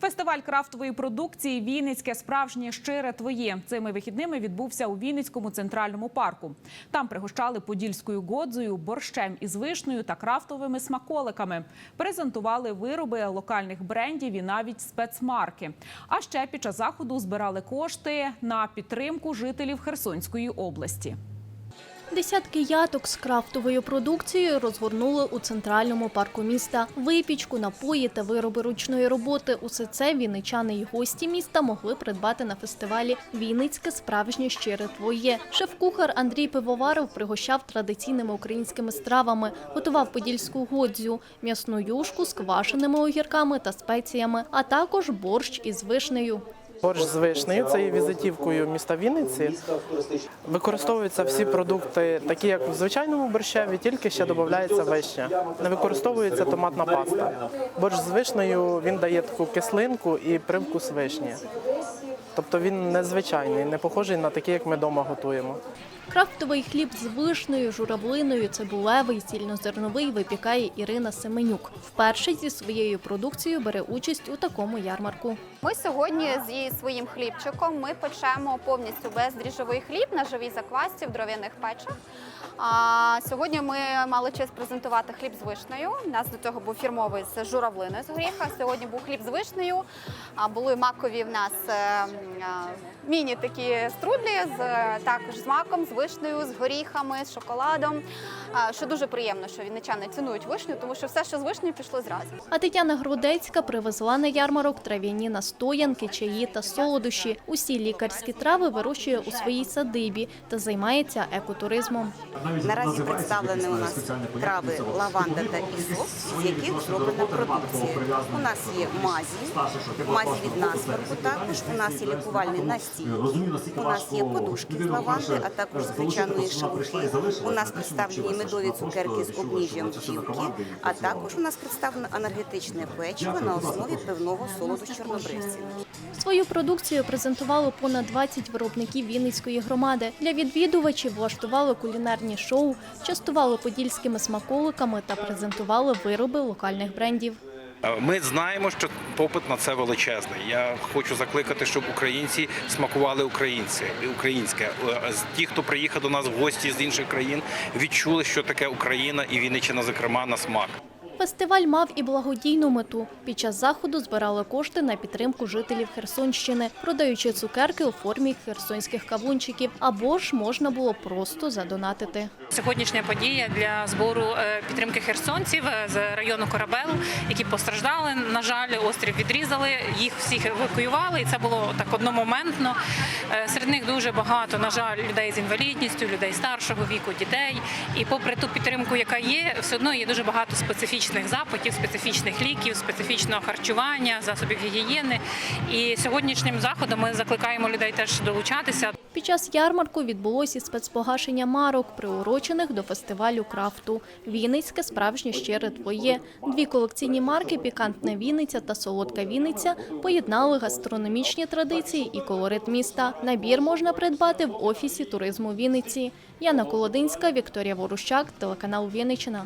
Фестиваль крафтової продукції Вінницьке справжнє щире твоє цими вихідними відбувся у Вінницькому центральному парку. Там пригощали подільською годзою, борщем із вишнею та крафтовими смаколиками. Презентували вироби локальних брендів і навіть спецмарки. А ще під час заходу збирали кошти на підтримку жителів Херсонської області. Десятки яток з крафтовою продукцією розгорнули у центральному парку міста. Випічку, напої та вироби ручної роботи. Усе це вінничани й гості міста могли придбати на фестивалі Вінницьке справжнє щире твоє. Шеф-кухар Андрій Пивоваров пригощав традиційними українськими стравами, готував подільську годзю, м'ясну юшку з квашеними огірками та спеціями, а також борщ із вишнею. Борщ з вишнею це є візитівкою міста Вінниці. Використовуються всі продукти, такі як в звичайному борщеві, тільки ще додається вишня. Не використовується томатна паста. Борщ з вишнею він дає таку кислинку і привкус вишні. Тобто він незвичайний, не похожий на такий, як ми вдома готуємо. Крафтовий хліб з вишнею, журавлиною, цибулевий, цільнозерновий випікає Ірина Семенюк. Вперше зі своєю продукцією бере участь у такому ярмарку. Ми сьогодні зі своїм хлібчиком ми печемо повністю бездріжджовий хліб на живій заквасці в дров'яних печах. А сьогодні ми мали честь презентувати хліб з вишнею. У нас до цього був фірмовий з журавлиною з горіха. Сьогодні був хліб з вишнею. А були макові в нас е, м, а, міні такі струдлі з е, також з маком, з вишнею, з горіхами, з шоколадом. А, Що дуже приємно, що вінничани цінують вишню, тому що все, що з вишнею, пішло зразу. А Тетяна Грудецька привезла на ярмарок трав'яні настоянки, чаї та солодощі. Усі лікарські трави вирощує у своїй садибі та займається екотуризмом. Наразі представлені у нас трави лаванда та ісоп, з яких зроблена продукція. У нас є мазі, мазі від насморку також, у нас є лікувальний настій, у нас є подушки з лаванди, а також звичайної шавухи. У нас представлені медові цукерки з обніжжям вчівки, а також у нас представлено енергетичне печиво на основі пивного солоду з чорнобривців. Свою продукцію презентували понад 20 виробників Вінницької громади. Для відвідувачів влаштували кулінарні шоу, частували подільськими смаколиками та презентували вироби локальних брендів. Ми знаємо, що попит на це величезний. Я хочу закликати, щоб українці смакували українці, українське. Е, Ті, хто приїхав до нас в гості з інших країн, відчули, що таке Україна і Вінниччина, зокрема, на смак. Фестиваль мав і благодійну мету. Під час заходу збирали кошти на підтримку жителів Херсонщини, продаючи цукерки у формі херсонських кавунчиків, або ж можна було просто задонатити. Сьогоднішня подія для збору е, підтримки херсонців е, з району Корабел, які постраждали. На жаль, острів відрізали, їх всіх евакуювали, і це було так одномоментно. Е, Серед них дуже багато, на жаль, людей з інвалідністю, людей старшого віку, дітей. І попри ту підтримку, яка є, все одно є дуже багато специфічних запитів, специфічних ліків, специфічного харчування, засобів гігієни. І сьогоднішнім заходом ми закликаємо людей теж долучатися. Під час ярмарку відбулося спецпогашення марок, приурочених до фестивалю крафту. Вінницьке справжнє щире твоє. Дві колекційні марки Пікантна Вінниця та Солодка Вінниця поєднали гастрономічні традиції і колорит міста. Набір можна придбати в офісі туризму Вінниці. Яна Колодинська, Вікторія Ворущак, телеканал Вінниччина.